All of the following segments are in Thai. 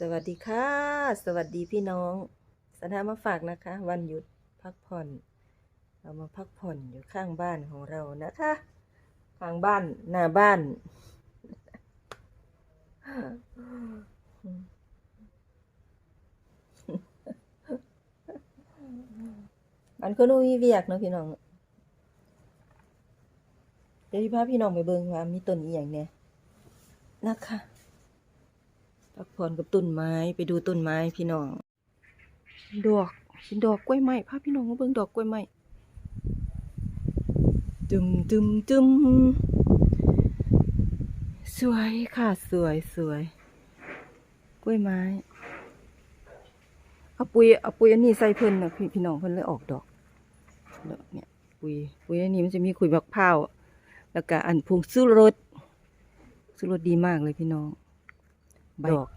สวัสดีค่ะ สวัสดีพี่น้องสันทามาฝากนะคะ วันหยุดพักผ่อน เรามาพักผ่อนอยู่ข้างบ้านของเรานะคะ ข้างบ้านหน้าบ้าน มันก็รู้วิเวียกเนาะพี่น้อง เดี๋ยวพี่พาพี่น้องไปเบิ่งว่ามีต้นอีหยังเนี่ยนะคะ พักผ่อนกับต้นไม้ไปดูต้นไม้พี่น้อง ดอกเป็นดอกกล้วยไม้พาพี่น้องมาเบิ่งดอกกล้วยไม้ตึมตึมตึมสวยค่ะสวยสวยกล้วยไม้เอาปุ๋ยเอาปุ๋ยอันนี้ใส่เพิ่นนะพี่พี่น้องเพิ่นเลยออกดอกดอกเนี่ยปุ๋ยปุ๋ยอันนี้มันจะมีขุยมะพร้าวแล้วก็อันพงสู้รสสู้รสดีมากเลยพี่น้อง ใบดอก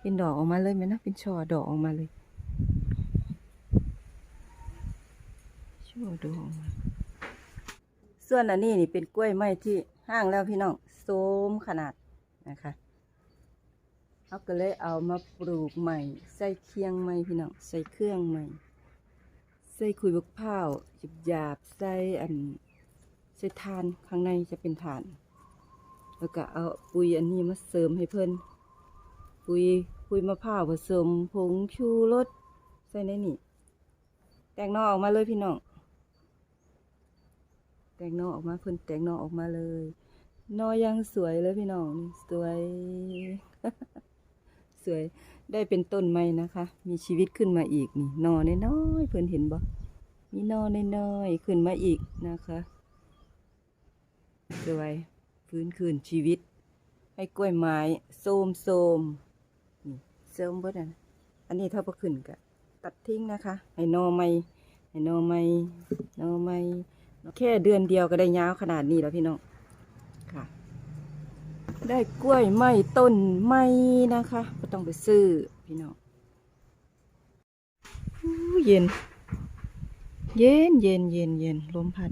เป็นดอกออกมาเลยไหมนะเป็นช่อดอกออกมาเลยช่อดอกออกมาส่วนอันนี้นี่เป็นกล้วยไม้ที่ห้างแล้วพี่น้องโสมขนาดนะคะเขาก็เลยเอามาปลูกใหม่ ใส่เคียงใหม่พี่น้องใส่เครื่องใหม่ ใส่คุยบักพร้าวหยาบใส่อันใส่ทานข้างในจะเป็นฐาน แล้วก็เอาปุ๋ยอันนี้มาเสริมให้เพิ่น ปุ๋ยปุ๋ยมะพร้าวผสมผงชูรสใส่ในนี่แตงนอออกมาเลยพี่น้องแตงนอออกมาเพิ่นแตงนอออกมาเลย นอยังสวยเลยพี่น้องสวย สวยได้เป็นต้นไม้นะคะ มีชีวิตขึ้นมาอีกนี่นอน้อยๆเพิ่นเห็นบ่มีนอน้อยๆขึ้นมาอีกนะคะสวยฟื้นคืนชีวิต ให้กล้วยไม้โซมโซม เสริมเบิดอันอันนี้ถ้าพอขึ้นก็ตัดทิ้งนะคะให้นอไม้ให้นอไม้หนอไม้แค่เดือนเดียวก็ได้ยาวขนาดนี้แล้วพี่น้องค่ะ ได้กล้วยไม้ต้นไม้นะคะก็ต้องไปซื้อพี่น้องเย็น เย็นเย็นเย็นเย็นลมพัด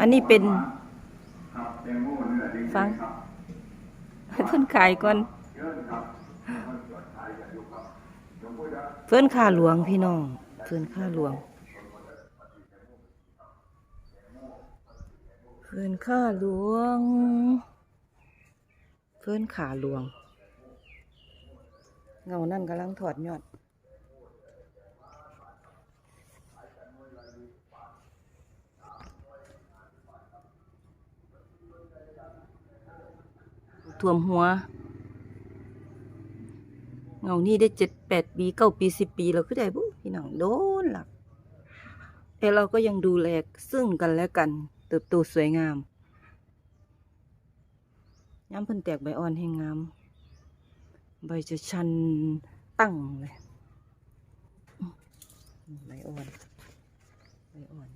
อันนี้เป็นฟัง เพิ่นขายก่อนเพิ่นข้าหลวงพี่น้องเพิ่นข้าหลวง เพิ่นข้าหลวง เพิ่นขาหลวง เงานั่นกำลังถอดยอด ท่วมหัว เงานี่ได้เจ็ดแปดปีเก้าปีสิบปีเราคือได้บุพี่น้องโดนหลักแต่เราก็ยังดูแลซึ่งกันและกัน เติบโตสวยงามย้ำเพิ่นแตกใบอ่อนแห่งงาม ใบจะชันตั้งเลย ใบอ่อน ใบอ่อน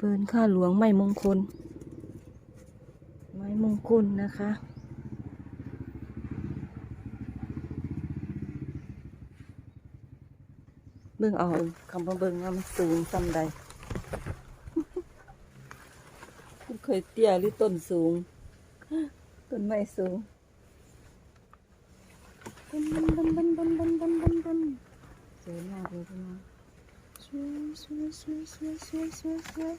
เฟินข้าหลวงไม้มงคล ไม้มงคลนะคะ เบิ่งเอาคำว่าเบิ่งว่ามันสูงซ้ำใดคุณเคยเตี้ยหรือต้นสูง ต้นไม้สูงบันบันบันบันบันบันบันสวยมากเลยพี่น้อง วยสวยสวยสวยสวยสวยสวย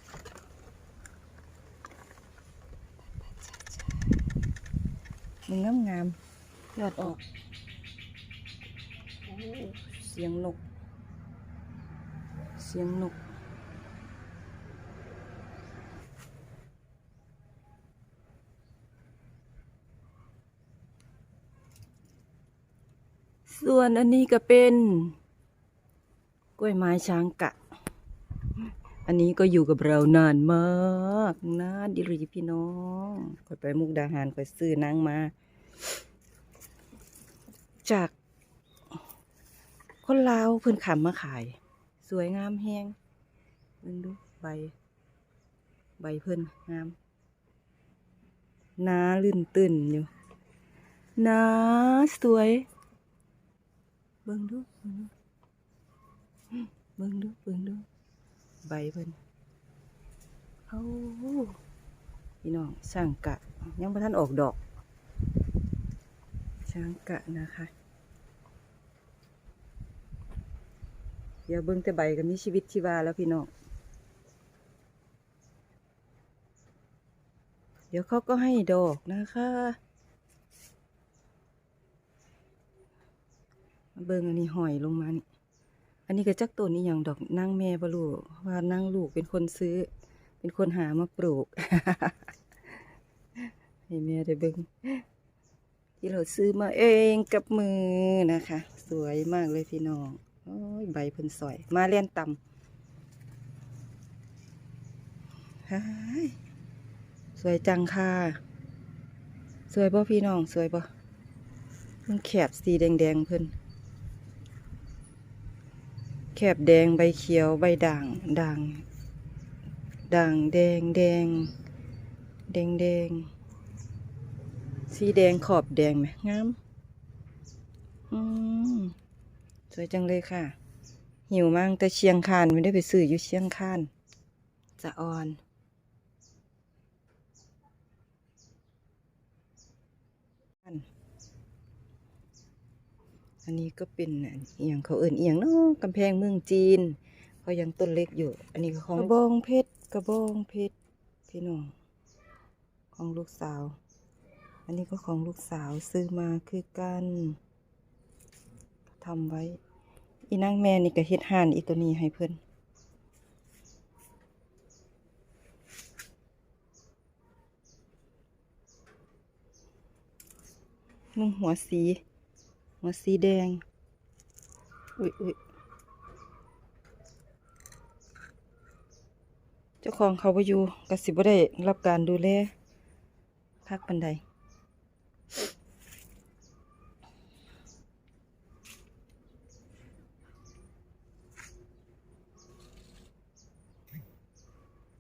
มันงามงามยอดออก เสียงนก เสียงนกส่วนอันนี้ก็เป็น กล้วยไม้ช้างกะ อันนี้ก็อยู่กับเรานานมากนานดิรีพี่น้องคอยไปมุกดาหารคอยซื้อนางมา จาก คนลาวเพิ่อนขำมาขาย สวยงามแฮงเบิ่งดูใบ ใบเพิ่นงามหนาลื่นตื่นอยู่หนาสวย เบิ่งดูเบิ่งดู เบิ่งดูเบิ่งดูใบเพิ่นเอาพี่น้องช่างกะ ยังบ่ทันออกดอกช้างกะนะคะเดี๋ยวเบิ่งแต่ใบก็มีชีวิตชีวาแล้วพี่น้องเดี๋ยวเขาก็ให้ดอกนะคะ เบิ่งอันนี้หอยลงมานี่ อันนี้ก็จักต้นนี่อย่างดอกนางแม่บ่รู้ว่านางลูกเป็นคนซื้อ เป็นคนหามาปลูกให้แม่ได้เบิ่งที่เราซื้อมาเองกับมือนะคะ สวยมากเลยพี่น้องโอ้ยใบเพิ่นสวย มาเลียนตำสวยจังค่ะ สวยป่ะพี่น้องสวยป่ะเพิ่นแคบสีแดงๆเพิ่น แคบแดงใบเขียวใบด่างด่างด่างแดงแดงแดงแดงสีแดงขอบแดงไหมงามอืมสวยจังเลยค่ะ หิวมากแต่เชียงคานไม่ได้ไปซื้ออยู่เชียงคานจะอ่อน อันนี้ก็เป็นเอียงเขาเอิ่นเอียงเนาะกำแพงเมืองจีนเขายังต้นเล็กอยู่ อันนี้ก็ของกระบองเพชรกระบองเพชรพี่น้องของลูกสาว อันนี้ก็ของลูกสาวซื้อมาคือกันทำไว้ อีนางแม่นี่ก็เฮ็ดห่านอีตัวนี้ให้เพิ่อนนุ่งหัวสี หัวสีแดง อุ้ยอุ้ยเจ้าของเขาไปอยู่กสิบ่ได้รับการดูแลพักบันได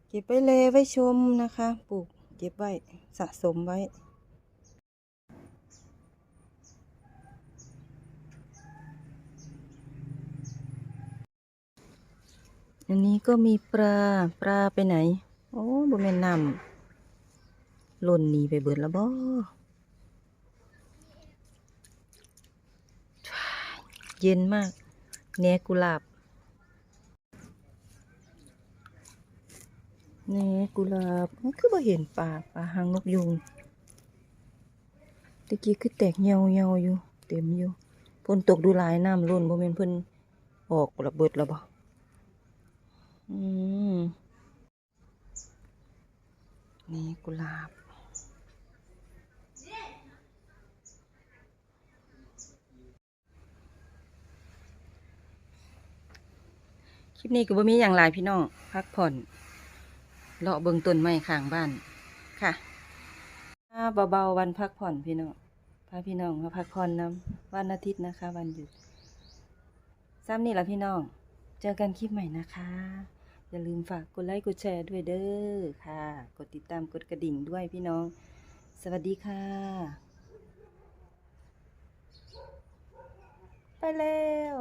เก็บไว้เลยไว้ชมนะคะ ปลูกเก็บไว้สะสมไว้ อันนี้ก็มีปลา ปลาไปไหน โอ้บนแม่น้ำหล่นหนีไปเบิดแล้วบ่เย็นมากแหนกุหลาบแหนกุหลาบมันคือบ่เห็นปลาปลาหางนกยุงตะกี้คือแตกเหี่ยวเหี่ยวอยู่ เต็มอยู่ฝนตกดูหลายน้ำล้นบ่แม่นเพิ่นออกระเบิดแล้วบ่ อืม นี่กุหลาบ คลิปนี้ก็บ่มีอย่างหลายพี่น้อง พักผ่อนเลาะเบิงต้นไม้ข้างบ้าน ค่ะอ่าเบาๆวันพักผ่อนพี่น้อง พาพี่น้องมาพักผ่อนนำวันอาทิตย์นะคะ วันหยุดซ้ำนี่ละพี่น้อง เจอกันคลิปใหม่นะคะ อย่าลืมฝากกดไลค์กดแชร์ด้วยเด้อค่ะ กดติดตามกดกระดิ่งด้วยพี่น้อง สวัสดีค่ะ ไปแล้ว